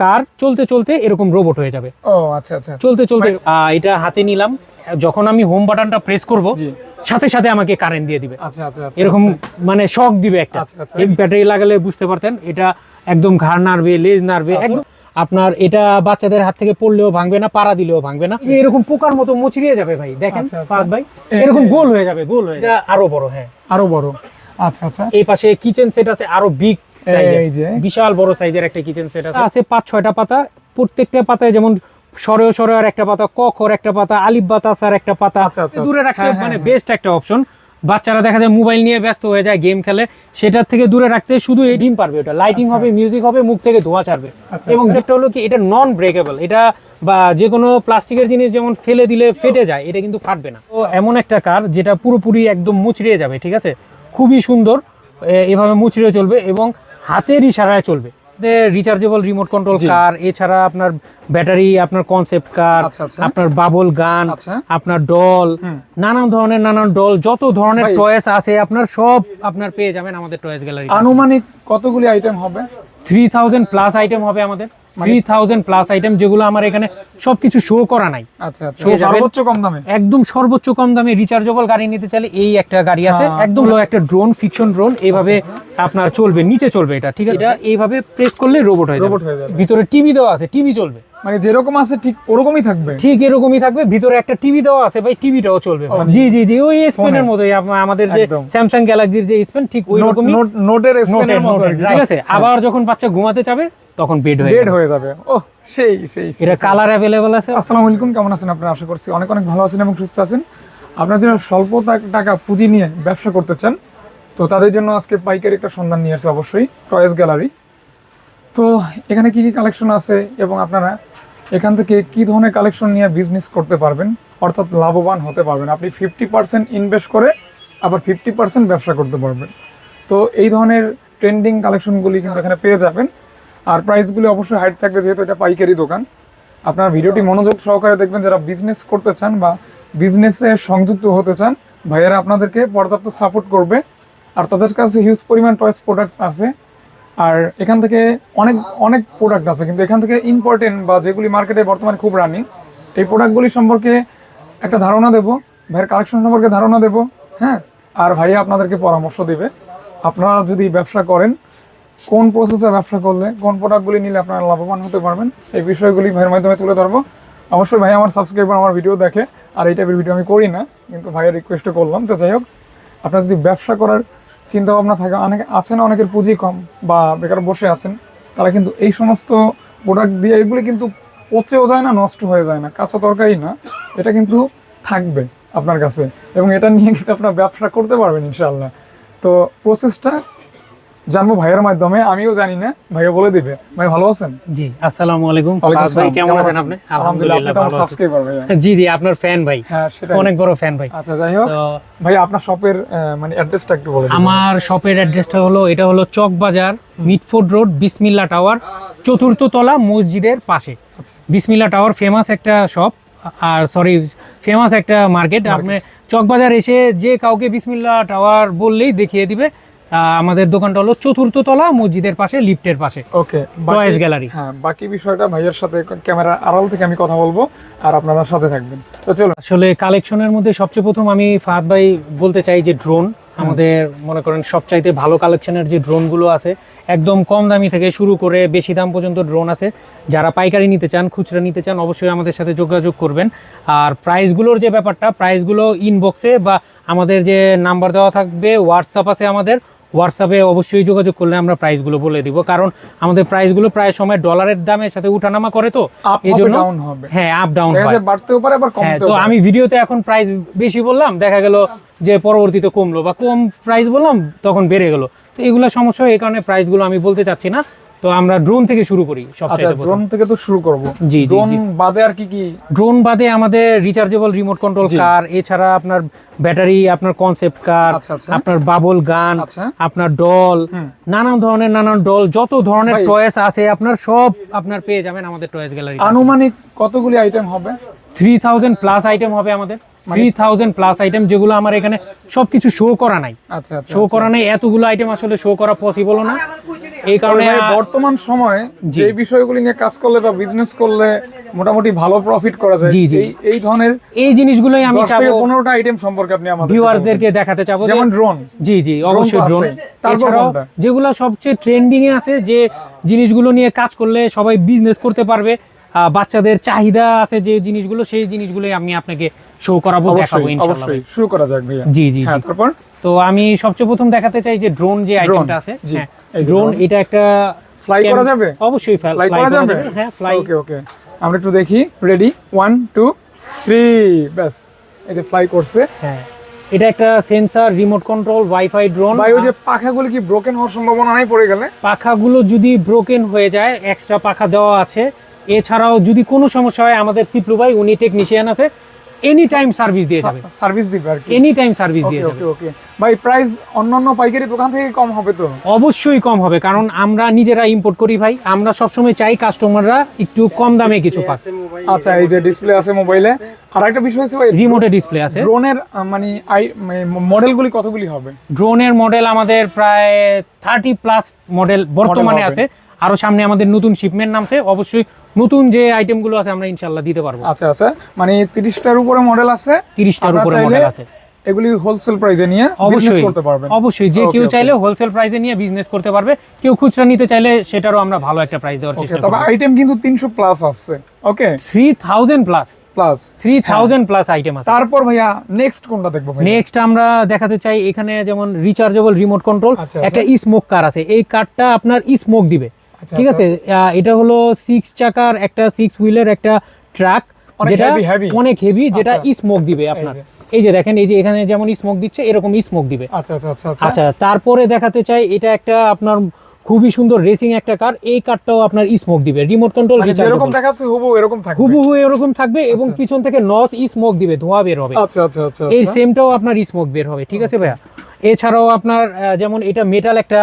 কার চলতে চলতে এরকম রোবট হয়ে যাবে। ও আচ্ছা আচ্ছা। চলতে চলতে এটা হাতে নিলাম। যখন আমি হোম বাটনটা প্রেস করব সাথে সাথে আমাকে কারেন্ট দিয়ে দিবে। আচ্ছা আচ্ছা আচ্ছা, এরকম মানে শক দিবে একটা। আচ্ছা, আচ্ছা। এই ব্যাটারি লাগালে বুঝতে পারতেন এটা একদম ঘাড় নাড়বে লেজ নাড়বে আচ্ছা। একদম আপনার এটা বাচ্চাদের হাত থেকে পড়লেও ভাঙবে না পাড়া দিলেও ভাঙবে না। এরকম পোকার মতো মুচড়িয়ে যাবে ভাই দেখেন আচ্ছা, আচ্ছা। ভাই। এরকম গোল হয়ে যাবে গোল হয়ে যাবে। আরও বড় হ্যাঁ। আরও বড়। আচ্ছা আচ্ছা। এই পাশে কিচেন সেট আছে আরও বিগ বিশাল বড় সাইজের একটা কিচেন সেট আছে। আছে পাঁচ ছয়টা পাতা। প্রত্যেকটা পাতায় যেমন সরেও সরেও একটা পাতা কখর একটা পাতা আলিফ বাতাস আর একটা পাতা। আচ্ছা, আচ্ছা। দূরে রাখতে হ্যাঁ, হ্যাঁ, মানে বেস্ট একটা অপশন বাচ্চারা দেখা যায় মোবাইল নিয়ে ব্যস্ত হয়ে যায় গেম খেলে। সেটার থেকে দূরে রাখতে শুধু এই ডিম পারবে ওটা। লাইটিং হবে মিউজিক হবে মুখ থেকে ধোঁয়া ছাড়বে। আচ্ছা, এবং যেটা হলো কি এটা নন ব্রেকেবল এটা বা যে কোনো প্লাস্টিকের জিনিস যেমন ফেলে দিলে ফেটে যায় এটা কিন্তু ফাটবে না। তো এমন একটা কার যেটা পুরোপুরি একদম মুচড়িয়ে যাবে ঠিক আছে? খুবই সুন্দর এভাবে মুচড়িয়ে চলবে এবং হাতের ইশারায় চলবে রিচার্জেবল রিমোট কন্ট্রোল কার এছাড়া আপনার ব্যাটারি আপনার কনসেপ্ট কার আচ্ছা, আচ্ছা। আপনার বাবল গান আচ্ছা। আপনার ডল নানান ধরনের নানান ডল যত ধরনের। টয়েস আছে আপনার সব আপনার পেয়ে যাবেন আমাদের টয়েস গ্যালারি আনুমানিক কতগুলি আইটেম হবে থ্রি থাউজেন্ড প্লাস আইটেম হবে আমাদের মানে থ্রি থাউজেন্ড প্লাস আইটেম যেগুলো আমার এখানে সবকিছু শো করা নাই। আচ্ছা আচ্ছা। পেয়ে যাবেন। সর্বোচ্চ কম দামে? একদম সর্বোচ্চ কম দামে রিচার্জেবল গাড়ি নিতে চাইলে এই একটা গাড়ি আছে। আচ্ছা। একদম একটা ড্রোন ফিকশন ড্রোন এইভাবে আপনার চলবে নিচে চলবে এটা ঠিক আছে? এটা এইভাবে প্রেস করলে রোবট হয়ে রোবট যাবে হয়ে ভিতরে টিভি দেওয়া আছে টিভি চলবে। মানে যেরকম আছে ঠিক ওরকমই থাকবে? ঠিক এরকমই থাকবে ভিতরে একটা টিভি দেওয়া আছে ভাই টিভিটাও চলবে জি জি জি ওই স্পেনের। মতোই আমাদের যে স্যামসাং গ্যালাক্সির যে স্পেন ঠিক ওই রকমই নোটের নোটের স্পেনের মতো ঠিক আছে? আবার যখন বাচ্চা ঘুমাতে যাবে তখন বেড হয়ে বেড হয়ে যাবে। ও সেই সেই। এটা কালার অ্যাভেলেবল আছে? আসসালামু আলাইকুম কেমন আছেন আপনারা? আশা করছি অনেক অনেক ভালো আছেন এবং সুস্থ আছেন। আপনারা যারা স্বল্প টাকা পুঁজি নিয়ে ব্যবসা করতে চান তো তাদের জন্য আজকে পাইকারি একটা সন্ধান নিয়ে আসছে অবশ্যই টয়েস গ্যালারি তো এখানে কি কি কালেকশন আছে এবং আপনারা এখান থেকে কি ধরনের কালেকশন নিয়ে বিজনেস করতে পারবেন? অর্থাৎ লাভবান হতে পারবেন। আপনি ফিফটি পার্সেন্ট ইনভেস্ট করে আবার ফিফটি পার্সেন্ট ব্যবসা করতে পারবেন। তো এই ধরনের ট্রেন্ডিং কালেকশনগুলি কিন্তু এখানে পেয়ে যাবেন। আর প্রাইসগুলি অবশ্যই হাইট থাকবে যেহেতু এটা পাইকারি দোকান। আপনার ভিডিওটি মনোযোগ সহকারে দেখবেন, যারা বিজনেস করতে চান বা বিজনেসে সংযুক্ত হতে চান, ভাইয়েরা আপনাদেরকে পর্যাপ্ত সাপোর্ট করবে। আর তাদের কাছে হিউজ পরিমাণ টয়েস প্রোডাক্টস আছে। আর এখান থেকে অনেক অনেক প্রোডাক্ট আছে, কিন্তু এখান থেকে ইম্পর্টেন্ট বা যেগুলি মার্কেটে বর্তমানে খুব রানিং এই প্রোডাক্টগুলি সম্পর্কে একটা ধারণা দেব। ভাইয়ের কালেকশন সম্পর্কে ধারণা দেব হ্যাঁ? আর ভাইয়া আপনাদেরকে পরামর্শ দেবে। আপনারা যদি ব্যবসা করেন কোন প্রসেসে ব্যবসা করলে, কোন প্রোডাক্টগুলি নিলে আপনারা লাভবান হতে পারবেন, এই বিষয়গুলি ভাইয়ের মাধ্যমে তুলে ধরবো। অবশ্যই ভাই আমার সাবস্ক্রাইবার আমার ভিডিও দেখে, আর এই টাইপের ভিডিও আমি করি না, কিন্তু ভাইয়ের রিকোয়েস্টে করলাম। তো যাই হোক, আপনার যদি ব্যবসা করার চিন্তা ভাবনা থাকে, অনেকে আছেন, অনেকের পুঁজি কম বা বেকার বসে আছেন, তারা কিন্তু এই সমস্ত প্রোডাক্ট দিয়ে এগুলি কিন্তু পচেও যায় না, নষ্ট হয়ে যায় না, কাঁচা তরকারি না, এটা কিন্তু থাকবে আপনার কাছে। এবং এটা নিয়ে কিন্তু আপনার ব্যবসা করতে পারবেন ইনশাল্লাহ তো প্রসেসটা জানব ভাইয়ের মাধ্যমে আমিও জানি না ভাইয়া বলে দিবে। ভাই ভালো আছেন? জি আসসালামু আলাইকুম। ভাই কেমন আছেন আপনি? আলহামদুলিল্লাহ ভালো আছি। সাবস্ক্রাইবার ভাইয়া। জি জি আপনার ফ্যান ভাই। হ্যাঁ অনেক বড় ফ্যান ভাই। আচ্ছা যাই হোক ভাই আপনার শপের মানে অ্যাড্রেসটা একটু বলে দিন। আমার শপের অ্যাড্রেসটা হলো এটা হলো চক বাজার মিটফোর্ড রোড বিসমিল্লা টাওয়ার চতুর্থ তলা মসজিদের পাশে। আচ্ছা। বিসমিল্লা টাওয়ার ফেমাস একটা শপ আর সরি ফেমাস একটা মার্কেট আপনি চকবাজার এসে যে কাউকে বিসমিল্লা টাওয়ার বললেই দেখিয়ে দিবে আমাদের দোকানটা হলো চতুর্থ তলা মসজিদের পাশে লিফটের পাশে। ওকে টয়েস গ্যালারি হ্যাঁ বাকি বিষয়টা ভাইয়ের সাথে ক্যামেরা আড়াল থেকে আমি কথা বলব আর আপনারা সাথে থাকবেন। তো চলো আসলে কালেকশনের মধ্যে সবচেয়ে প্রথম আমি ফাহাদ ভাই বলতে চাই যে ড্রোন আমাদের মনে করেন সবচাইতে ভালো কালেকশনের যে ড্রোনগুলো আছে একদম কম দামি থেকে শুরু করে বেশি দাম পর্যন্ত ড্রোন আছে। যারা পাইকারি নিতে চান খুচরা নিতে চান অবশ্যই আমাদের সাথে যোগাযোগ করবেন। আর প্রাইসগুলোর যে ব্যাপারটা প্রাইসগুলো ইনবক্সে বা আমাদের যে নাম্বার দেওয়া থাকবে হোয়াটসঅ্যাপ আছে আমাদের হোয়াটসঅ্যাপে অবশ্যই যোগাযোগ করলে আমরা প্রাইসগুলো বলে দিব। কারণ আমাদের প্রাইসগুলো প্রায় সময় ডলারের দামের সাথে উঠানামা করে তো এই জন্য হ্যাঁ আপ ডাউন হয়। যাচ্ছে বাড়তেও পারে আবার কমতেও তো আমি ভিডিওতে এখন প্রাইস বেশি বললাম দেখা গেল যে পরবর্তীতে কমলো বা কম প্রাইস বললাম তখন বেড়ে গেলো। তো এগুলো সমস্যা এই কারণে প্রাইসগুলো আমি বলতে চাচ্ছি না। তো আমরা ড্রোন থেকে শুরু করি আচ্ছা ড্রোন থেকে তো শুরু করব। জি, ড্রোন বাদে আর কি কি? ড্রোন বাদে আমাদের রিচার্জেবল রিমোট কন্ট্রোল কার এছাড়া আপনার ব্যাটারি আপনার কনসেপ্ট কার আচ্ছা, আচ্ছা। আপনার বাবল গান আচ্ছা। আপনার ডল নানান ধরনের নানান ডল যত ধরনের। টয়েস আছে আপনার সব আপনার পেয়ে যাবেন আমাদের টয়েস গ্যালারি আনুমানিক কতগুলি আইটেম হবে? থ্রি থাউজেন্ড প্লাস আইটেম হবে আমাদের। থ্রি থাউজেন্ড প্লাস আইটেম যেগুলো আমার এখানে সবকিছু শো করা নাই। আচ্ছা আচ্ছা শো করা নাই এতগুলো আইটেম আসলে শো করা পসিবল না। এই কারণে বর্তমান সময়ে যে বিষয়গুলি নিয়ে কাজ করলে বা বিজনেস করলে মোটামুটি ভালো প্রফিট করা যায়। এই এই ধরনের এই জিনিসগুলোই আমি চাবো পনেরোটা আইটেম সম্পর্কে আপনি আমাদের ভিউয়ারদেরকে দেখাতে চাবো যেমন ড্রোন জি জি অবশ্যই ড্রোন যেগুলো সবচেয়ে ট্রেন্ডিং এ আছে যে জিনিসগুলো নিয়ে কাজ করলে সবাই বিজনেস করতে পারবে বাচ্চাদের চাহিদা আছে যে জিনিসগুলো সেই জিনিসগুলোই আমি আপনাকে শো করাবো দেখাবো ইনশাআল্লাহ শুরু করা যাক ভাইয়া। জি জি হ্যাঁ তারপর? তো আমি সবচেয়ে প্রথম দেখাতে চাই যে ড্রোন যে আইটেমটা আছে হ্যাঁ ড্রোন এটা একটা ফ্লাই করা যাবে? অবশ্যই ফ্লাই করা যাবে? হ্যাঁ ফ্লাই ওকে ওকে আমরা একটু দেখি। রেডি ওয়ান টু থ্রি ব্যাস এই যে ফ্লাই করছে। হ্যাঁ এটা একটা sensor remote control wifi drone ভাই ওই যে পাখাগুলো কি ব্রোকেন হওয়ার সম্ভাবনা নাই পড়ে গেলে? পাখাগুলো যদি ব্রোকেন হয়ে যায় এক্সট্রা পাখা দেওয়া আছে। এছাড়াও যদি কোনো সমস্যা হয় আমাদের সিপ্লু ভাই উনি টেকনিশিয়ান আছে। এনি টাইম সার্ভিস দিয়ে যাবে। সার্ভিস দিবে আর কি। এনি টাইম সার্ভিস দিয়ে যাবে। ওকে ওকে ভাই প্রাইস অন্যান্য পাইকারি দোকান থেকে কম হবে তো? অবশ্যই কম হবে কারণ আমরা নিজেরা ইম্পোর্ট করি ভাই। আমরা সবসময় চাই কাস্টমাররা একটু কম দামে কিছু পাক। আচ্ছা এই যে ডিসপ্লে আছে মোবাইলে আর একটা বিষয় হচ্ছে ভাই রিমোটে ডিসপ্লে আছে। ড্রোনের মানে আই মডেলগুলি কতগুলি হবে? ড্রোনের মডেল আমাদের প্রায় থার্টি প্লাস মডেল বর্তমানে আছে। আরও সামনে আমাদের নতুন শিপমেন্ট নামছে অবশ্যই নতুন যে আইটেমগুলো আছে আমরা ইনশাল্লাহ দিতে পারব। আচ্ছা আচ্ছা। মানে তিরিশটার উপরে মডেল আছে? তিরিশটার উপরে মডেল আছে। এগুলি হোলসেল প্রাইসে নিয়ে বিজনেস করতে পারবেন। অবশ্যই যে কেউ চাইলে হোলসেল প্রাইসে নিয়ে বিজনেস করতে পারবে। কেউ খুচরা নিতে চাইলে সেটারও আমরা ভালো একটা প্রাইস দেওয়ার চেষ্টা তবে আইটেম কিন্তু তিনশো প্লাস আসছে okay three thousand plus plus three thousand plus item আছে। তারপর ভাইয়া নেক্সট কোনটা দেখব ভাই নেক্সট আমরা দেখাতে চাই এখানে যেমন রিচার্জেবল রিমোট কন্ট্রোল একটা স্মোক কার আছে। এই কারটা আপনার স্মোক দিবে। ঠিক আছে আহ, এটা হলো সিক্স চাকার একটা সিক্স হুইলের একটা ট্রাক যেটা। অনেক হেভি যেটা আচ্ছা। স্মোক দিবে আপনার। এই যে দেখেন এই যে এখানে যেমন স্মোক দিচ্ছে এরকম স্মোক দিবে। আচ্ছা আচ্ছা আচ্ছা আচ্ছা। আচ্ছা তারপরে দেখাতে চাই এটা একটা আপনার খুবই সুন্দর রেসিং একটা কার এই কারটাও আপনার স্মোক দিবে। রিমোট কন্ট্রোল যেরকম দেখাচ্ছে হুবু এরকম থাকবে। হুবহু এরকম থাকবে এবং পিছন থেকে নস স্মোক দিবে ধোঁয়া বের হবে। আচ্ছা আচ্ছা আচ্ছা এই আচ্ছা। সেমটাও আপনার স্মোক বের হবে ঠিক আছে ভাইয়া? এছাড়াও আপনার যেমন এটা মেটাল একটা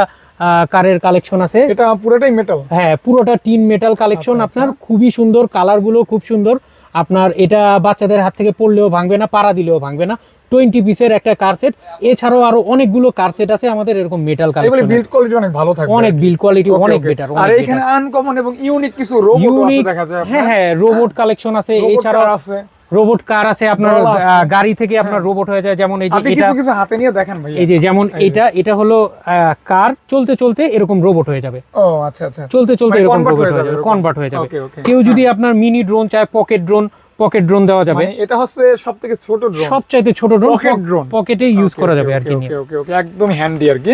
কারের কালেকশন আছে। এটা পুরোটাই মেটাল হ্যাঁ পুরোটা টিন মেটাল কালেকশন আচ্ছা, আপনার। খুবই সুন্দর কালারগুলো খুব সুন্দর। আপনার এটা বাচ্চাদের হাত থেকে পড়লেও ভাঙবে না পাড়া দিলেও ভাঙবে না। টোয়েন্টি পিসের একটা কার সেট এছাড়াও আরও অনেকগুলো কার সেট আছে আমাদের এরকম মেটাল কালেকশন বিল্ড কোয়ালিটি অনেক ভালো থাকবে। অনেক বিল কোয়ালিটি অনেক বেটার আর এখানে আনকমন এবং ইউনিক কিছু রোবট ইউনিক দেখা যায় হ্যাঁ হ্যাঁ রোবট কালেকশন আছে। এছাড়াও আছে। রোবট কার আছে আপনার গাড়ি থেকে আপনার রোবট হয়ে যায়। যেমন এই যে এটা কিছু কিছু হাতে নিয়ে দেখেন ভাই এই যে যেমন এটা এটা হলো কার চলতে চলতে এরকম রোবট হয়ে যাবে। ও আচ্ছা আচ্ছা। চলতে চলতে মানে এরকম রোবট হয়ে হয়ে যাবে কনভার্ট হয়ে যাবে. কেউ যদি আপনার মিনি ড্রোন চায় পকেট ড্রোন পকেট ড্রোন দেওয়া যাবে। মানে এটা হচ্ছে সবথেকে ছোট ড্রোন সবচাইতে ছোট ড্রোন Pocket ড্রোন পকেটে ইউজ করা যাবে আর কি ওকে ওকে ওকে একদম হ্যান্ডি আর কি।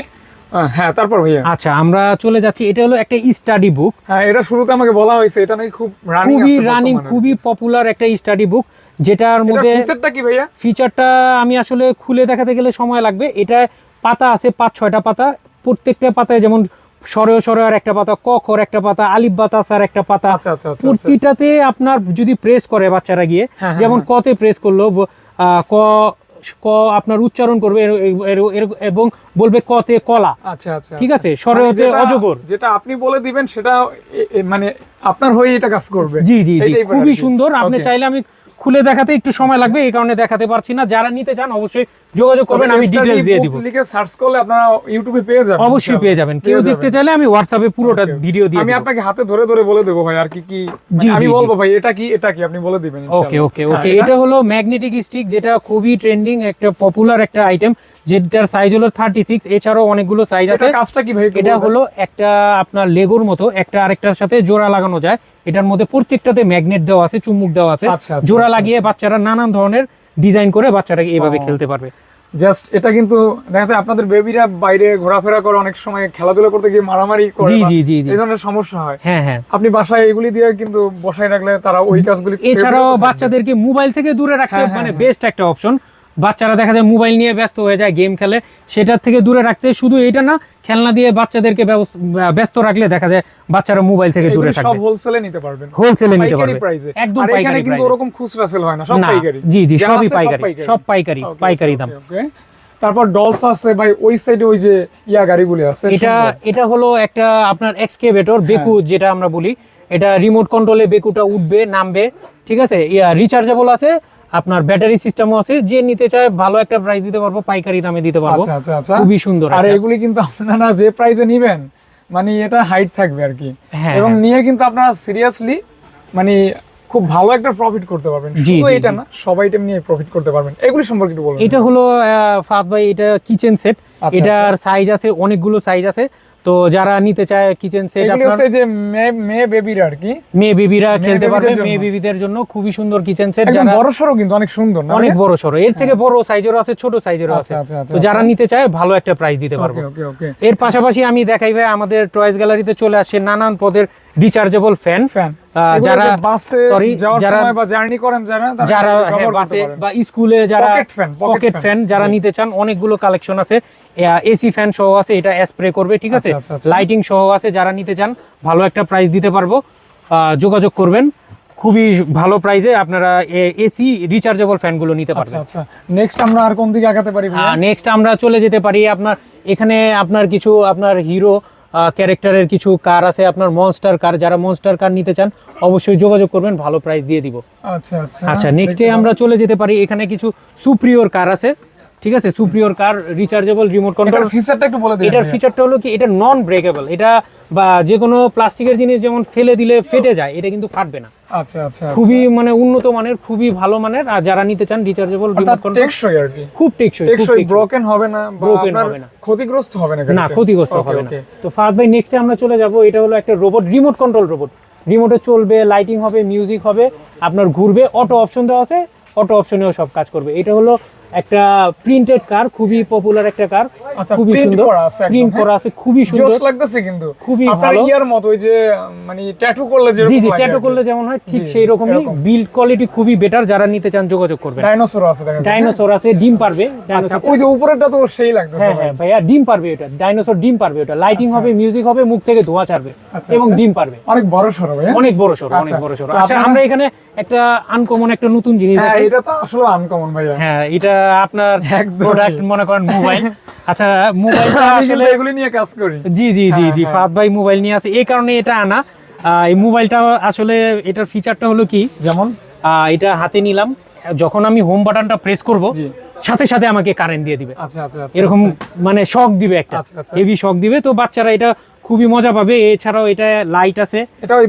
হ্যাঁ তারপর ভাইয়া। আচ্ছা আমরা চলে যাচ্ছি। এটা হলো একটা স্টাডি বুক হ্যাঁ এটা শুরুতে আমাকে বলা হয়েছে। এটা নাকি খুব রানিং খুবই রানিং খুবই পপুলার একটা স্টাডি বুক যেটার মধ্যে ফিচারটা কি ভাইয়া? ফিচারটা আমি আসলে খুলে দেখাতে গেলে সময় লাগবে। এটা পাতা আছে পাঁচ ছয়টা পাতা। প্রত্যেকটা পাতায় যেমন সরয় সরয়ার একটা পাতা ক খর একটা পাতা আলিফ বাতাসার একটা পাতা। আচ্ছা আচ্ছা আচ্ছা। প্রতিটাতে আপনার যদি প্রেস করে বাচ্চারা গিয়ে হ্যাঁ, যেমন কতে প্রেস করল আহ, ক ক আপনার উচ্চারণ করবে এবং বলবে কতে কলা। আচ্ছা আচ্ছা ঠিক আছে? মানে সরয়তে অজগর। যেটা আপনি বলে দিবেন সেটা মানে আপনার হয়ে এটা কাজ করবে। জি জি জি। খুবই সুন্দর। আপনি চাইলে আমি খুলে দেখাতে একটু সময় লাগবে এই কারণে দেখাতে পারছি না। যারা নিতে চান অবশ্যই যোগাযোগ করবেন আমি তবে ডিটেলস দিয়ে দিব। লিখে সার্চ করলে আপনারা ইউটিউবে পেয়ে যাবেন। অবশ্যই পেয়ে যাবেন। কেউ দেখতে চাইলে আমি হোয়াটসঅ্যাপে পুরোটা. ভিডিও দিয়ে আমি আপনাকে হাতে ধরে ধরে বলে দেবো ভাই আর কি কি আমি। বলব ভাই এটা কি এটা কি? আপনি বলে দিবেন ওকে ওকে ওকে এটা হলো ম্যাগনেটিক স্টিক যেটা খুবই ট্রেন্ডিং একটা পপুলার একটা আইটেম যেটার সাইজ হলো থার্টি সিক্স এছাড়াও অনেকগুলো সাইজ আছে। এটা কাজটা কি ভাই এটা? হলো একটা আপনার লেগোর মতো একটা আরেকটার সাথে জোড়া লাগানো যায়। এটার মধ্যে প্রত্যেকটাতে ম্যাগনেট দেওয়া আছে চুম্বক দেওয়া আছে। আচ্ছা, আচ্ছা, জোড়া আচ্ছা, লাগিয়ে বাচ্চারা নানান ধরনের ডিজাইন করে বাচ্চারা এইভাবে খেলতে পারবে। জাস্ট এটা কিন্তু দেখা যায় আপনাদের বেবিরা বাইরে ঘোরাফেরা করে অনেক সময় খেলাধুলা করতে গিয়ে মারামারি করে জি জি জি এই ধরনের সমস্যা হয়। হ্যাঁ হ্যাঁ। আপনি বাসায় এগুলি দিয়ে কিন্তু বসায় রাখলে তারা ওই কাজগুলি এছাড়াও বাচ্চাদেরকে মোবাইল থেকে দূরে রাখতে হ্যাঁ, হ্যাঁ, মানে হ্যাঁ। বেস্ট একটা অপশন বাচ্চারা দেখা যায় মোবাইল নিয়ে ব্যস্ত হয়ে যায় গেম খেলে। সেটার থেকে দূরে রাখতে শুধু এটা না খেলনা দিয়ে বাচ্চাদেরকে ব্যস্ত রাখলে দেখা যায় বাচ্চারা মোবাইল থেকে দূরে সব হোলসেলে নিতে পারবেন। হোলসেলে নিতে পাইকারি একদম পাইকারি কিন্তু ওরকম খুচরা সেল হয় না সব পাইকারি। জি জি সবই পাইকারি সব পাইকারি পাইকারি দাম. তারপর ডলস আছে ভাই ওই সাইডে ওই যে ইয়া গাড়িগুলি আছে এটা এটা হলো একটা আপনার এক্সকেভেটর বেকু হ্যাঁ। যেটা আমরা বলি। এটা রিমোট কন্ট্রোলে বেকুটা উঠবে নামবে ঠিক আছে? ইয়া রিচার্জেবল আছে আপনার ব্যাটারি সিস্টেমও আছে যে নিতে চায় ভালো একটা প্রাইস দিতে পারব পাইকারি দামে দিতে পারব। আচ্ছা আচ্ছা আচ্ছা। খুবই সুন্দর আর এগুলি কিন্তু আপনারা যে প্রাইসে নিবেন মানে এটা হাইট থাকবে আর কি। হ্যাঁ, এবং হ্যাঁ। নিয়ে কিন্তু আপনারা সিরিয়াসলি মানে খুব ভালো একটা প্রফিট করতে পারবেন। শুধু এটা না সবাই এটা নিয়ে প্রফিট করতে পারবেন। এগুলি সম্পর্কে একটু বলবেন এটা হলো ফাহাদ ভাই এটা কিচেন সেট এটার সাইজ আছে অনেকগুলো সাইজ আছে। তো যারা নিতে চায় কিচেন সেট আপনার হচ্ছে যে মেয়ে বেবির আর কি। মেয়ে বেবিরা খেলতে পারবে মেয়ে বেবিদের জন্য খুবই সুন্দর কিচেন সেট যারা বড় সরো কিন্তু অনেক সুন্দর না অনেক বড় সরো এর থেকে বড় সাইজেরও আছে ছোট সাইজেরও আছে। আচ্ছা, আচ্ছা, আচ্ছা, তো যারা নিতে চায় ভালো একটা প্রাইস দিতে পারব। ওকে ওকে ওকে এর পাশাপাশি আমি দেখাই ভাই আমাদের টয়েস গ্যালারিতে চলে আসে নানান পদের রিচার্জেবল ফ্যান যারা বাসে যাওয়ার যারা- বা জার্নি করেন যারা যারা হ্যাঁ, বাসে বা স্কুলে যারা পকেট ফ্যান যারা নিতে চান অনেকগুলো কালেকশন আছে। এসি ফ্যান সহ আছে এটা স্প্রে করবে ঠিক আছে? আচ্ছা, আচ্ছা, আচ্ছা। লাইটিং সহ আছে যারা নিতে চান ভালো একটা প্রাইস দিতে পারব। যোগাযোগ করবেন। খুবই ভালো প্রাইসে আপনারা এসি রিচার্জেবল ফ্যানগুলো নিতে আচ্ছা পারবেন। আচ্ছা নেক্সট আমরা আর কোন দিকে আগাতে পারি নেক্সট আমরা চলে যেতে পারি আপনার এখানে আপনার কিছু আপনার হিরো ক্যারেক্টারের কিছু কার আছে আপনার মনস্টার কার যারা মনস্টার কার নিতে চান অবশ্যই যোগাযোগ করবেন ভালো প্রাইস দিয়ে দিব। আচ্ছা আচ্ছা। আচ্ছা নেক্সটে আমরা চলে যেতে পারি এখানে কিছু সুপ্রিয়র কার আছে। ঠিক আছে? Superior car rechargeable remote control ফিচারটা একটু বলে দিন এটার ফিচারটা হলো কি? এটা নন ব্রেকেবল এটা বা যে কোনো প্লাস্টিকের জিনিস যেমন ফেলে দিলে ফেটে যায় এটা কিন্তু ফাটবে না। আচ্ছা আচ্ছা খুবই মানে উন্নত মানের খুবই ভালো মানের আর যারা নিতে চান রিচার্জেবল রিমোট কন্ট্রোল টেকসই আর কি। খুব টেকসই টেকসই। ব্রোকেন হবে না বা Broken আপনার হবে না। ক্ষতিগ্রস্ত হবে না না। ক্ষতিগ্রস্ত হবে না। তো ফাহাদ ভাই নেক্সটে আমরা চলে যাব। এটা হলো একটা রোবট রিমোট কন্ট্রোল রোবট রিমোটে চলবে লাইটিং হবে মিউজিক হবে আপনার ঘুরবে অটো অপশন দেওয়া আছে অটো অপশনেও সব কাজ করবে। এটা হলো একটা প্রিন্টেড কার খুবই পপুলার একটা কার আচ্ছা, খুবই সুন্দর। প্রিন্ট হ্যাঁ? করা আছে খুবই সুন্দর। জোস লাগতেছে কিন্তু। খুবই ভালো। ইয়ার মতো ওই যে মানে ট্যাটু করলে যে জি জি ট্যাটু করলে যেমন হয় ঠিক সেই রকমই বিল্ড কোয়ালিটি খুবই বেটার যারা নিতে চান যোগাযোগ করবেন। ডাইনোসর আছে দেখা যায় ডাইনোসর আছে ডিম পারবে। আচ্ছা ডাইনোসর ওই যে উপরেরটা তো সেই লাগতেছে হ্যাঁ হ্যাঁ ভাইয়া ডিম পারবে এটা ডাইনোসর ডিম পারবে ওটা। লাইটিং হবে মিউজিক হবে মুখ থেকে ধোঁয়া ছাড়বে আচ্ছা, এবং আচ্ছা। ডিম পারবে। অনেক বড় সরো ভাই অনেক বড় সড়ো অনেক আচ্ছা, বড় তো আচ্ছা আমরা এখানে একটা আনকমন একটা নতুন জিনিস হ্যাঁ এটা তো আসলে আনকমন ভাইয়া। হ্যাঁ এটা আপনার প্রোডাক্ট মনে করেন মোবাইল আচ্ছা কিন্তু আসলে এগুলি নিয়ে কাজ করি। জি জি জি হ্যাঁ, জি। ফাদ ভাই মোবাইল নিয়ে আছে। এই কারণে এটা আনা। এই মোবাইলটা আসলে এটার ফিচারটা হলো কি? যেমন? এটা হাতে নিলাম। যখন আমি হোম বাটনটা প্রেস করব সাথে সাথে আমাকে কারেন্ট দিয়ে দিবে। আচ্ছা আচ্ছা আচ্ছা, এরকম আচ্ছা। মানে শক দিবে একটা। আচ্ছা, আচ্ছা। হেভি শক দিবে। তো বাচ্চারা এটা খুবই মজা পাবে। এছাড়াও এটা লাইট আছে। এটা ওই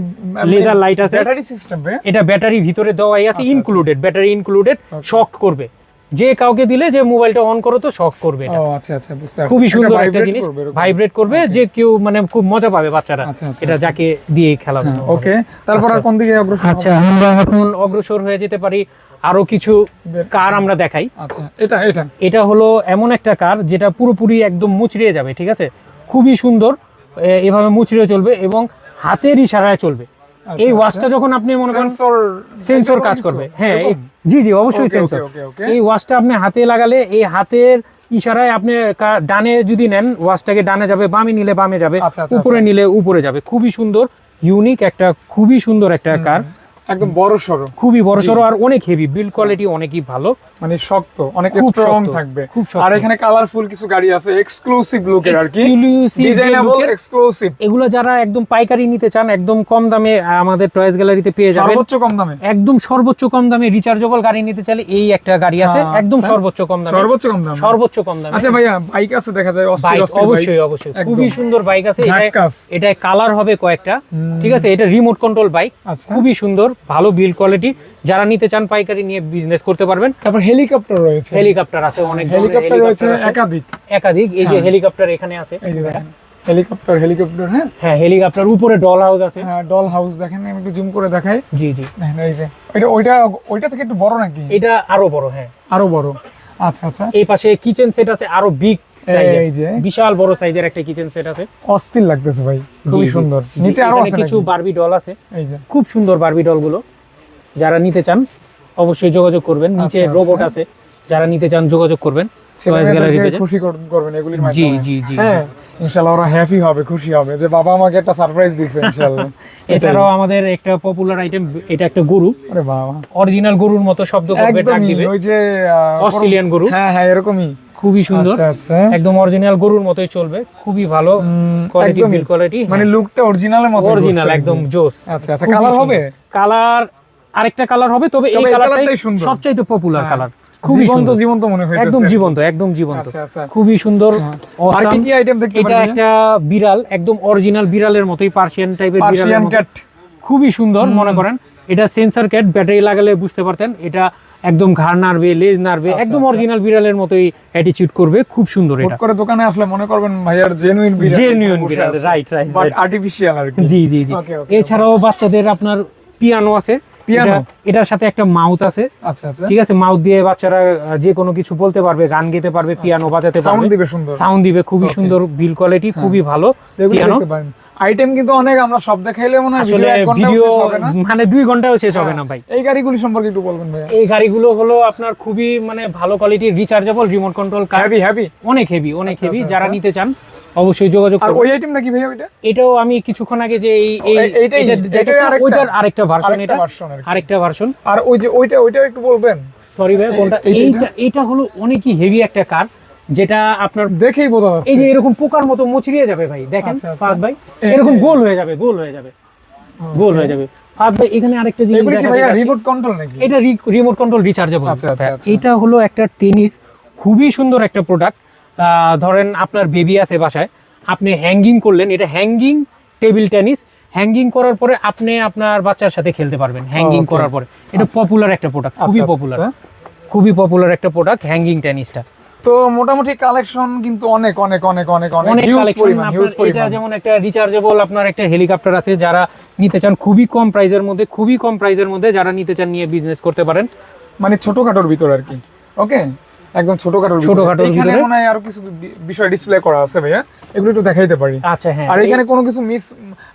Laser light আছে। ব্যাটারি সিস্টেম এটা ব্যাটারি ভিতরে দেওয়াই আছে ইনক্লুডেড ব্যাটারি ইনক্লুডেড শক করবে। যে কাউকে দিলে যে মোবাইলটা অন করো তো শখ করবে এটা। আচ্ছা আচ্ছা বুঝতে খুবই সুন্দর একটা জিনিস ভাইব্রেট করবে যে কেউ মানে খুব মজা পাবে বাচ্চারা আচ্ছা, এটা। যাকে দিয়ে হ্যাঁ, ওকে তারপর আর। কোন দিকে অগ্রসর আচ্ছা আমরা এখন অগ্রসর হয়ে যেতে পারি আরও কিছু কার আমরা দেখাই। আচ্ছা এটা এটা। এটা হলো এমন একটা কার যেটা পুরোপুরি একদম মুচড়িয়ে যাবে ঠিক আছে? খুবই সুন্দর এভাবে মুচড়িয়ে চলবে এবং হাতের ইশারায় চলবে। এই ওয়াশটা ওয়াচটা যখন আপনি মনে করেন সেন্সর কাজ করবে। হ্যাঁ জি জি অবশ্যই সেন্সর. এই ওয়াচটা আপনি হাতে লাগালে এই হাতের ইশারায় আপনি ডানে যদি নেন ওয়াচটাকে ডানে যাবে বামে নিলে বামে যাবে আচ্ছা, আচ্ছা, উপরে নিলে উপরে যাবে। খুবই সুন্দর ইউনিক একটা খুবই সুন্দর একটা কার একদম বড় সরো খুবই বড় সড়ো আর অনেক হেভি বিল্ড কোয়ালিটি অনেকই ভালো। মানে শক্ত অনেক স্ট্রং থাকবে। খুব শক্ত। আর এখানে কালারফুল কিছু গাড়ি আছে এক্সক্লুসিভ লুকের আর কি। ডিজাইনেবল এক্সক্লুসিভ এগুলো যারা একদম পাইকারি নিতে চান একদম কম দামে আমাদের টয়েস গ্যালারিতে পেয়ে যাবেন। সর্বোচ্চ কম দামে? একদম সর্বোচ্চ কম দামে রিচার্জেবল গাড়ি নিতে চাইলে এই একটা গাড়ি আছে আচ্ছা। একদম সর্বোচ্চ কম দামে। সর্বোচ্চ কম দামে? সর্বোচ্চ কম দামে। আচ্ছা ভাইয়া বাইক আছে দেখা যায় অস্থির অস্থির অবশ্যই অবশ্যই। খুবই সুন্দর বাইক আছে এটা এটা কালার হবে কয়েকটা। ঠিক আছে এটা রিমোট কন্ট্রোল বাইক খুবই সুন্দর। ভালো বিল্ড কোয়ালিটি যারা নিতে চান পাইকারি নিয়ে বিজনেস করতে পারবেন। তারপর হেলিকপ্টার রয়েছে। হেলিকপ্টার আছে অনেক হেলিকপ্টার রয়েছে একাধিক। একাধিক এই যে। হেলিকপ্টার এখানে আছে। এই যে হেলিকপ্টার হেলিকপ্টার হ্যাঁ? হ্যাঁ হেলিকপ্টার উপরে ডল হাউস আছে। হ্যাঁ ডল হাউস দেখেন আমি একটু জুম করে দেখাই। জি জি। এই যে ওইটা ওইটা ওইটা থেকে একটু বড় নাকি? এটা আরও বড় হ্যাঁ। আরও বড়। আচ্ছা আচ্ছা। এই পাশে কিচেন সেট আছে আরও বিগ বিশাল বড় সাইজের একটা কিচেন সেট আছে। অস্থির লাগতেছে ভাই খুবই। সুন্দর। নিচে আরও আছে কিছু? বারবি ডল আছে। এই যে। খুব সুন্দর বারবি ডলগুলো। যারা নিতে চান অবশ্যই যোগাযোগ করবেন। নিচে আচ্ছা, রোবট আচ্ছা। আছে। যারা নিতে চান যোগাযোগ করবেন। চয়েস গ্যালারি খুশি করবেন এগুলির মাধ্যমে। জি জি হ্যাঁ ইনশাআল্লাহ ওরা হ্যাপি হবে খুশি হবে। যে বাবা আমাকে একটা সারপ্রাইজ দিচ্ছে ইনশাআল্লাহ। এছাড়াও আমাদের একটা পপুলার আইটেম এটা একটা গরু। আরে বাবা। অরিজিনাল গরুর মতো শব্দ করবে ডাক দিবে। ওই যে অস্ট্রেলিয়ান গরু। হ্যাঁ হ্যাঁ এরকমই। খুবই সুন্দর। আচ্ছা আচ্ছা। একদম অরিজিনাল গরুর মতোই চলবে। খুবই ভালো উম, কোয়ালিটি বিল কোয়ালিটি মানে লুকটা অরিজিনালের মতো অরিজিনাল একদম জোস। আচ্ছা আচ্ছা কালার হবে? কালার আরেকটা কালার হবে তবে এই কালারটাই কালারটাই পপুলার হ্যাঁ। কালার খুবই সুন্দর। জীবন্ত মনে হয় একদম জীবন্ত একদম জীবন্ত। আচ্ছা আচ্ছা। খুবই সুন্দর হ্যাঁ। এটা একটা বিড়াল একদম অরিজিনাল বিড়ালের মতোই পার্সিয়ান টাইপের বিড়ালের মতো। খুবই সুন্দর মনে করেন। এটা সেন্সর ক্যাট ব্যাটারি লাগালে বুঝতে পারতেন। এটা একদম ঘাড় নাড়বে লেজ নাড়বে আচ্ছা, একদম। অরিজিনাল বিড়ালের মতোই অ্যাটিটিউড করবে। খুব সুন্দর এটা। করে দোকানে আসলে মনে করবেন ভাইয়ার জেনুইন বিড়াল Genuine বিড়াল, right, right, বাট আর্টিফিশিয়াল আর কি। জি জি জি। এছাড়াও বাচ্চাদের আপনার পিয়ানো আছে। এটা- এটার সাথে একটা মাউথ আছে। আচ্ছা আচ্ছা। ঠিক আছে? মাউথ দিয়ে বাচ্চারা যে কোনো কিছু বলতে পারবে গান গেতে পারবে পিয়ানো বাজাতে সাউন্ড পারবে দিবে সুন্দর। সাউন্ড দিবে খুবই সুন্দর বিল কোয়ালিটি খুবই ভালো পিয়ানো আইটেম কিন্তু অনেক আমরা সব দেখাইলে মনে হয় আসলে ভিডিও মানে দুই ঘন্টাও শেষ হবে না ভাই। এই গাড়িগুলি সম্পর্কে একটু বলবেন ভাইয়া। এই গাড়িগুলো হলো আপনার খুবই মানে ভালো কোয়ালিটির rechargeable remote control car heavy heavy অনেক হেভি অনেক আচ্ছা, হেভি আচ্ছা, যারা আচ্ছা। নিতে চান। অবশ্যই যোগাযোগ আর ওই আইটেমটা কি ভাইয়া ওইটা? এটাও আমি কিছুক্ষণ আগে যে এই এই এটা আরেকটা? ওইটার আরেকটা ভার্সন আরেকটা এটা। আরেকটা ভার্সন আর ওই যে ওইটা ওইটা একটু বলবেন? সরি ভাই কোনটা? এইটা? এটা হলো অনেকই হেভি একটা কার যেটা আপনার দেখেই বোঝা এই যে এরকম পোকার মতো মুচড়িয়ে যাবে ভাই। দেখেন আচ্ছা, আচ্ছা। ফাদ ভাই এরকম গোল হয়ে যাবে গোল হয়ে যাবে। গোল হয়ে যাবে। ফাদ ভাই এখানে আরেকটা জিনিস রিমোট কন্ট্রোল নাকি? এটা রিমোট কন্ট্রোল রিচার্জেবল। এটা হলো একটা টেনিস খুবই সুন্দর একটা প্রোডাক্ট ধরেন আপনার বেবি আছে বাসায় আপনি হ্যাঙ্গিং করলেন এটা হ্যাঙ্গিং টেবিল টেনিস হ্যাঙ্গিং করার পরে আপনি আপনার বাচ্চার সাথে খেলতে পারবেন হ্যাঙ্গিং করার পরে। এটা পপুলার একটা প্রোডাক্ট আচ্ছা, খুবই আচ্ছা, পপুলার আচ্ছা। খুবই পপুলার একটা প্রোডাক্ট হ্যাঙ্গিং টেনিসটা তো মোটামুটি কালেকশন কিন্তু অনেক অনেক অনেক অনেক অনেক এটা যেমন একটা রিচার্জেবল আপনার একটা হেলিকপ্টার আছে যারা নিতে চান খুবই কম প্রাইজের মধ্যে খুবই কম প্রাইজের মধ্যে যারা নিতে চান নিয়ে বিজনেস করতে পারেন। মানে ছোটখাটোর ভিতর আর কি ওকে একদম ছোটখাটোর ভিতরে। ছোটখাটোর এখানে ভিতরে। মনে হয় আরও কিছু বিষয় ডিসপ্লে করা আছে ভাইয়া। এগুলো একটু দেখাইতে পারি। আচ্ছা হ্যাঁ। আর এখানে কোনো কিছু মিস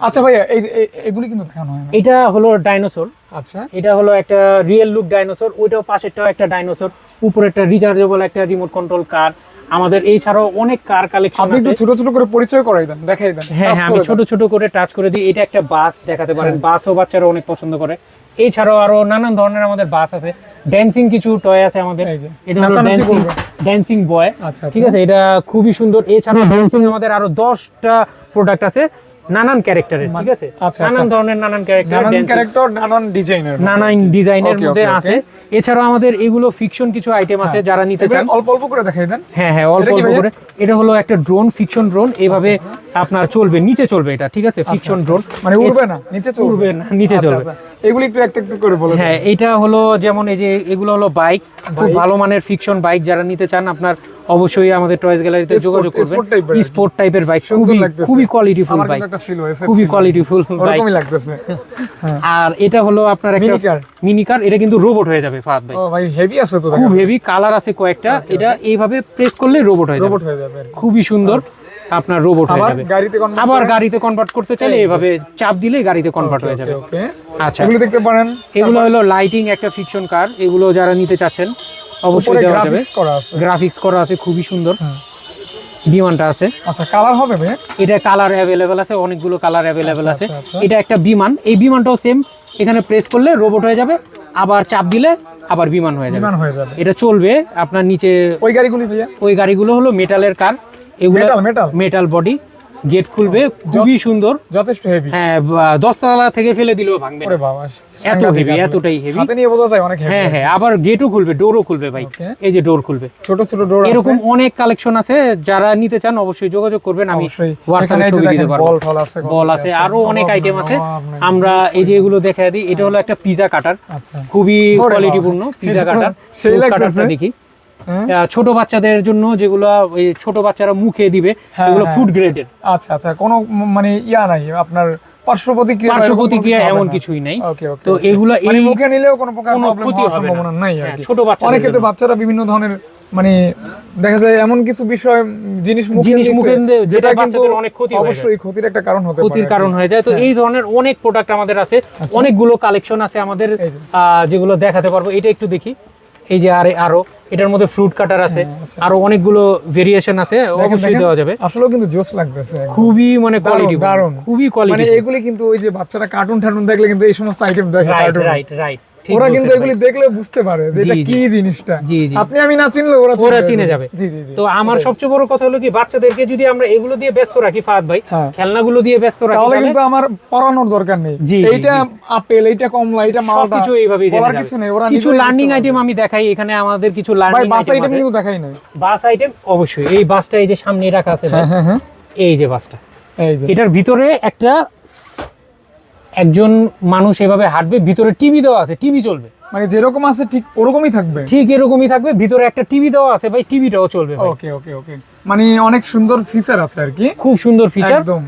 আচ্ছা ভাইয়া এই এগুলি কিন্তু দেখানো হয় এটা হলো ডাইনোসর আচ্ছা। এটা হলো একটা রিয়েল লুক ডাইনোসর ওইটাও পাশেরটাও একটা ডাইনোসর উপরে একটা রিচার্জেবল একটা রিমোট কন্ট্রোল কার আমাদের এই ছাড়াও অনেক কার কালেকশন আপনি আছে। একটু ছোট ছোট করে পরিচয় করাই দেন দেখাই দেন হ্যাঁ হ্যাঁ আমি ছোট ছোট করে টাচ করে দিই। এটা একটা বাস দেখাতে পারেন। হ্যাঁ। বাসও বাচ্চারা অনেক পছন্দ করে। এছাড়াও আরও নানান ধরনের আমাদের বাস আছে। ড্যান্সিং কিছু টয় আছে আমাদের। এটা হলো ড্যান্সিং ড্যান্সিং বয় ঠিক আচ্ছা। আছে এটা খুবই সুন্দর। এছাড়াও ড্যান্সিং আমাদের আরও দশটা প্রোডাক্ট আছে। নানান ক্যারেক্টারের ঠিক আছে? আচ্ছা, নানান আচ্ছা। ধরনের নানান ক্যারেক্টার নানান ক্যারেক্টার নানান ডিজাইনের নানান ডিজাইনের মধ্যে. আছে। এছাড়াও আমাদের এগুলো ফিকশন কিছু আইটেম আছে যারা নিতে চান। অল্প অল্প করে দেখাই দেন। হ্যাঁ হ্যাঁ অল্প অল্প করে। এটা হলো একটা ড্রোন ফিকশন ড্রোন এইভাবে আপনার চলবে নিচে চলবে এটা ঠিক আছে? ফিকশন ড্রোন মানে উড়বে না নিচে চলবে। উড়বে না, নিচে আচ্ছা, চলবে। আচ্ছা। এগুলি একটু একটা একটু করে বলে হ্যাঁ এটা হলো যেমন এই যে এগুলো হলো বাইক খুব ভালো মানের ফিকশন বাইক যারা নিতে চান আপনার অবশ্যই আমাদের টয়েস গ্যালারিতে যোগাযোগ করবেন। স্পোর্ট টাইপের বাইক খুবই। খুবই কোয়ালিটিফুল বাইক খুবই। কোয়ালিটিফুল বাইক হ্যাঁ। আর এটা হলো আপনার একটা? মিনি কার এটা কিন্তু রোবট হয়ে যাবে ফাহাদ ভাই ও ভাই হেভি আছে তো খুব হেভি কালার আছে কয়েকটা। এটা এইভাবে প্রেস করলে রোবট হয়ে যাবে। রোবট হয়ে যাবে। খুবই সুন্দর। আপনার রোবট হয়ে যাবে। আবার গাড়িতে কনভার্ট করতে চাইলে এভাবে চাপ দিলেই গাড়িতে কনভার্ট হয়ে যাবে। ওকে আচ্ছা। এগুলো দেখতে পারেন। এগুলো হলো লাইটিং একটা ফিকশন কার এগুলো যারা নিতে চাচ্ছেন অবশ্যই উপরে দেওয়া যাবে। গ্রাফিক্স করা আছে খুবই সুন্দর। বিমানটা আছে। আচ্ছা কালার হবে ভাই? এটা কালার অ্যাভেলেবেল আছে অনেকগুলো কালার অ্যাভেলেবেল আছে। আচ্ছা, আচ্ছা। এটা একটা বিমান। এই বিমানটাও সেম এখানে প্রেস করলে রোবট হয়ে যাবে আবার চাপ দিলে আবার বিমান হয়ে যাবে। বিমান হয়ে যাবে। এটা চলবে আপনার নিচে ওই গাড়িগুলি ভাইয়া? ওই গাড়িগুলো হলো মেটালের কার এগুলো মেটাল বডি গেট খুলবে খুবই সুন্দর। যথেষ্ট হেভি হ্যাঁ দশতলা থেকে ফেলে দিলেও ভাঙবে এত হেভি এতটাই হেভি হাতে নিয়ে বোঝা যায় অনেক হেভি হ্যাঁ হ্যাঁ আবার গেটও খুলবে ডোরও খুলবে ভাই। এই যে ডোর খুলবে। ছোট ছোট ডোর আছে। এরকম অনেক কালেকশন আছে যারা নিতে চান অবশ্যই যোগাযোগ করবেন। আমি হোয়াটসঅ্যাপে ছবি দিতে পারব। বল টল আছে বল আছে। আরও অনেক আইটেম আছে। আমরা এই যে এগুলো দেখা দিই এটা হলো একটা পিজা কাটার আচ্ছা। খুবই কোয়ালিটিপূর্ণ। পিজা কাটার সেই। কাটারটা দেখি। ছোট বাচ্চাদের জন্য যেগুলো ওই ছোট বাচ্চারা মুখে দিবে হ্যাঁ, এগুলো হ্যাঁ। ফুড গ্রেডের আচ্ছা আচ্ছা কোনো মানে ইয়া নাই আপনার পার্শ্ব প্রতিক্রিয়া পার্শ্ব প্রতিক্রিয়া এমন কিছুই নাই। ওকে ওকে তো এগুলো মানে এই মুখে নিলেও কোনো প্রকার প্রবলেম হওয়ার সম্ভাবনা নাই আর হ্যাঁ, কি। ছোট বাচ্চাদের অনেক ক্ষেত্রে বাচ্চারা বিভিন্ন ধরনের মানে দেখা যায় এমন কিছু বিষয় জিনিস মুখে জিনিস মুখে যেটা কিন্তু অনেক ক্ষতি অবশ্যই ক্ষতির একটা কারণ হতে পারে ক্ষতির কারণ হয়ে যায়। তো এই ধরনের অনেক প্রোডাক্ট আমাদের আছে। অনেকগুলো কালেকশন আছে আমাদের আহ, যেগুলো দেখাতে পারব। এটা একটু দেখি। এই যে আরে আরও এটার মধ্যে ফ্রুট কাটার আছে আচ্ছা। আরও অনেকগুলো ভেরিয়েশন আছে অবশ্যই দেওয়া যাবে। আসলে কিন্তু জোস লাগতেছে খুবই মানে কোয়ালিটি দারুণ। খুবই মানে কোয়ালিটি এগুলি কিন্তু ওই যে বাচ্চারা কার্টুন টার্টুন দেখলে কিন্তু এই সমস্ত আইটেম দেখে রাইট রাইট রাইট ওরা কিন্তু এগুলি দেখলে বুঝতে পারে যে এটা। কি জিনিসটা। আপনি আমি না চিনলে ওরা ওরা চিনে যাবে। তো আমার সবচেয়ে বড় কথা হলো কি বাচ্চাদেরকে যদি আমরা এগুলো দিয়ে ব্যস্ত রাখি ফাহাদ ভাই হ্যাঁ। খেলনাগুলো দিয়ে ব্যস্ত রাখি তাহলে কিন্তু আমার পড়ানোর দরকার নেই। এইটা আপেল এইটা কমলা এইটা মালটা সবকিছু এইভাবেই বলার কিছু নেই। ওরা কিছু লার্নিং আইটেম আমি দেখাই এখানে আমাদের কিছু লার্নিং বাস আইটেম আইটেম কিন্তু দেখাই নাই। বাস আইটেম অবশ্যই। এই বাসটা এই যে সামনে রাখা আছে হ্যাঁ হ্যাঁ এই যে বাসটা। এটার ভিতরে একটা একজন মানুষ এভাবে হাঁটবে ভিতরে টিভি দেওয়া আছে টিভি চলবে। মানে যেরকম আছে ঠিক ওরকমই থাকবে। ঠিক এরকমই থাকবে ভিতরে একটা টিভি দেওয়া আছে ভাই টিভিটাও চলবে। ওকে ওকে ওকে মানে অনেক সুন্দর ফিচার আছে আর কি। খুব সুন্দর ফিচার একদম।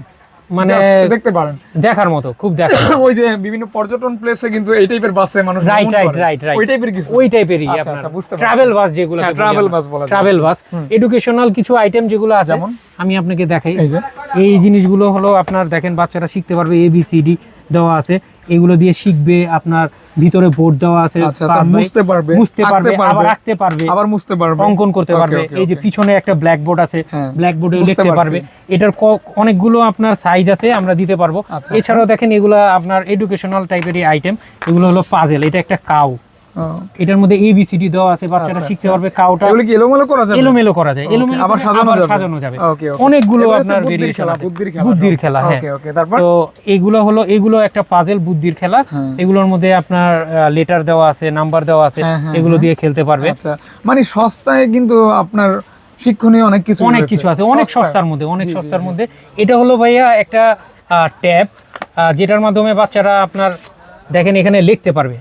মানে দেখতে পারেন। দেখার মতো খুব দেখার ওই যে বিভিন্ন পর্যটন প্লেসে কিন্তু এই টাইপের বাসে মানুষ রাইট রাইট। রাইট রাইট ওই টাইপের কিছু। ওই টাইপেরই আচ্ছা, আপনার। আচ্ছা। ট্রাভেল বাস যেগুলো হ্যাঁ, travel bus বলা। ট্রাভেল বাস এডুকেশনাল কিছু আইটেম যেগুলো আছে যেমন? আমি আপনাকে দেখাই। এই জিনিসগুলো হলো আপনার দেখেন বাচ্চারা শিখতে পারবে এ বি সি ডি দেওয়া আছে এগুলো দিয়ে শিখবে আপনার ভিতরে বোর্ড দেওয়া আছে আচ্ছা আচ্ছা পারবে, মুছতে পারবে পারবে আবার রাখতে পারবে আবার মুছতে পারবে। অঙ্কন করতে পারবে এই যে পিছনে একটা ব্ল্যাক বোর্ড আছে ব্ল্যাক বোর্ডে বুঝতে লিখতে পারবে এটার অনেকগুলো আপনার সাইজ আছে আমরা দিতে পারব। আচ্ছা, এছাড়াও দেখেন এগুলো আপনার এডুকেশনাল টাইপেরই আইটেম এগুলো হলো পাজেল এটা একটা কাউ এটার মধ্যে এবিসিডি দেওয়া আছে বাচ্চারা আচ্ছা, শিখতে পারবে কাউটা। এগুলো কি এলোমেলো করা যাবে? এলোমেলো করা যায় এলোমেলো আবার সাজানো যাবে। সাজানো যাবে. অনেকগুলো আপনার ভেরিয়েশন খেলা, আছে। বুদ্ধির খেলা। বুদ্ধির খেলা হ্যাঁ। ওকে ওকে তারপর? তো এগুলো হলো এগুলো একটা পাজেল বুদ্ধির খেলা। হ্যাঁ। এগুলোর মধ্যে আপনার লেটার দেওয়া আছে নাম্বার দেওয়া আছে হ্যাঁ, হ্যাঁ, এগুলো দিয়ে খেলতে পারবে। আচ্ছা মানে সস্তায় কিন্তু আপনার শিক্ষণীয় অনেক কিছু অনেক কিছু আছে অনেক সস্তার মধ্যে অনেক সস্তার মধ্যে। এটা হলো ভাইয়া একটা ট্যাব যেটার মাধ্যমে বাচ্চারা আপনার দেখেন এখানে লিখতে পারবে।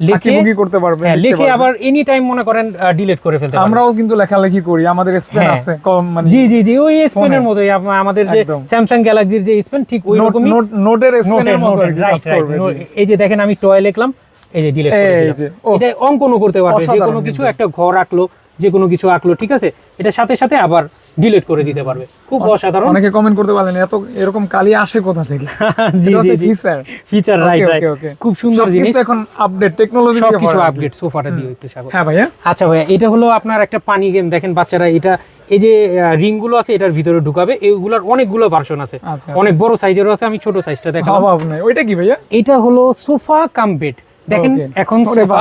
লিখে- করতে পারবে হ্যাঁ লিখে আবার এনি টাইম মনে করেন ডিলিট করে ফেলতে আমরাও কিন্তু লেখালেখি করি আমাদের স্পেন হ্যাঁ। আছে কম মানে জি জি জি ওই স্পেনের। মতোই আমাদের যে স্যামসাং গ্যালাক্সির যে স্পেন ঠিক ওই রকমই নোটের স্পেনের মতো এই যে দেখেন আমি টয় লিখলাম এই যে ডিলিট করে দিলাম। এটা অঙ্কনও করতে পারবে যে কোনো কিছু একটা ঘর আঁকলো যে কোনো কিছু আঁকলো ঠিক আছে? এটা সাথে সাথে আবার ডিলিট করে দিতে পারবে। খুব অসাধারণ। অনেকে কমেন্ট করতে পারলেন এত এরকম কালি আসে কোথা থেকে? জি জি ফিচার ফিচার রাইট রাইট খুব সুন্দর জিনিস। এখন আপডেট টেকনোলজি সবকিছু আপগ্রেড সোফাটা দিও একটু স্বাগত। হ্যাঁ ভাইয়া। আচ্ছা ভাইয়া এটা হলো আপনার একটা পানি গেম দেখেন বাচ্চারা এটা এই যে রিংগুলো আছে এটার ভিতরে ঢুকাবে। এইগুলোর অনেকগুলো ভার্সন আছে। আচ্ছা, অনেক বড় সাইজেরও আছে আমি ছোট সাইজটা দেখাবো ওইটা কি ভাইয়া? এটা হলো সোফা কাম বেড। দেখেন এখন সোফা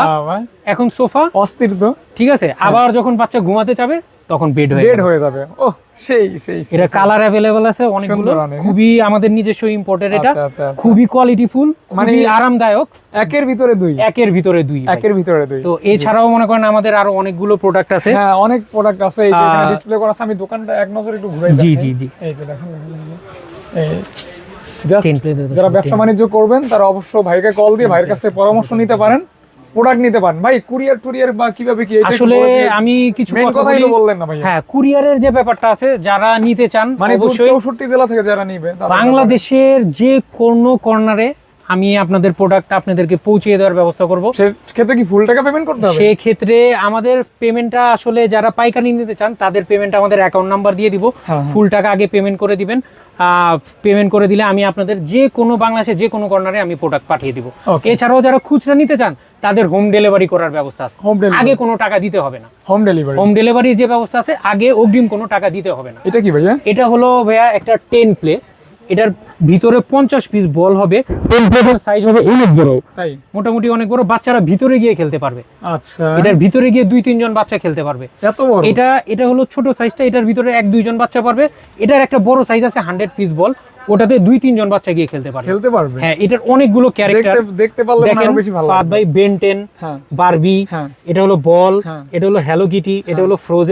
এখন সোফা। অস্থির তো। ঠিক আছে আবার যখন বাচ্চা ঘুমাতে যাবে তখন বেড হয়ে বেড হয়ে যাবে। ও সেই সেই। এটা কালার অ্যাভেলেবল আছে অনেকগুলো। খুবই আমাদের নিজস্ব ইম্পোর্টেড এটা। আচ্ছা, আচ্ছা, আচ্ছা। খুবই কোয়ালিটিফুল মানে- মানে আরামদায়ক। একের ভিতরে দুই। একের ভিতরে দুই একের ভিতরে দুই। তো এছাড়াও মনে করেন আমাদের আরও অনেকগুলো প্রোডাক্ট আছে। হ্যাঁ অনেক প্রোডাক্ট আছে। এই যে ডিসপ্লে করা আছে। আমি দোকানটা এক নজরে একটু ঘুরে জি জি জি। এই যে দেখেন। এই যারা ব্যবসা বাণিজ্য করবেন তারা অবশ্য ভাইকে কল দিয়ে ভাইয়ের কাছে পরামর্শ নিতে পারেন প্রোডাক্ট নিতে পারেন। ভাই কুরিয়ার টুরিয়ার বা কীভাবে কি আসলে আমি কিছু কথাই বললেন না ভাই হ্যাঁ কুরিয়ারের যে ব্যাপারটা আছে যারা নিতে চান মানে দূর অবশ্যই চৌষট্টি জেলা থেকে যারা নিবে বাংলাদেশের যে কোনো কর্নারে আমি আপনাদের প্রোডাক্ট আপনাদেরকে পৌঁছে দেওয়ার ব্যবস্থা করব। সে ক্ষেত্রে কি ফুল টাকা পেমেন্ট করতে হবে? সেক্ষেত্রে আমাদের পেমেন্টটা আসলে যারা পাইকারি নিতে চান তাদের পেমেন্ট আমাদের অ্যাকাউন্ট নাম্বার দিয়ে দিব। হ্যাঁ, ফুল টাকা আগে পেমেন্ট করে দিবেন। পেমেন্ট করে দিলে আমি আপনাদের যে কোনো বাংলাদেশে যে কোনো কর্নারে আমি প্রোডাক্ট পাঠিয়ে দিব. এছাড়াও যারা খুচরা নিতে চান তাদের হোম ডেলিভারি করার ব্যবস্থা আছে। আগে কোনো টাকা দিতে হবে না। হোম ডেলিভারি হোম ডেলিভারি যে ব্যবস্থা আছে আগে অগ্রিম কোনো টাকা দিতে হবে না। এটা কি ভাইয়া? এটা হলো ভাইয়া একটা টেন প্লে এটার ভিতরে পঞ্চাশ পিস বল হবে। সাইজ হবে অনেক বড়। তাই? মোটামুটি অনেক বড় বাচ্চারা ভিতরে গিয়ে খেলতে পারবে। আচ্ছা। এটার ভিতরে গিয়ে দুই তিনজন বাচ্চা খেলতে পারবে। এত বড়? এটা এটা হলো ছোট সাইজটা এটার ভিতরে এক দুইজন বাচ্চা পারবে। এটার একটা বড় সাইজ আছে হান্ড্রেড পিস বল ওটাতে দুই তিনজন বাচ্চা গিয়ে খেলতে পারবে। খেলতে পারবে? হ্যাঁ এটার অনেকগুলো ক্যারেক্টার দেখতে দেখতে পারলে দেখেন আরও বেশি ভালো ফাদ লাগবে। ভাই বেনটেন হ্যাঁ। বারবি হ্যাঁ। এটা হলো বল হ্যাঁ। এটা হলো হ্যালো কিটি এটা হলো ফ্রোজেন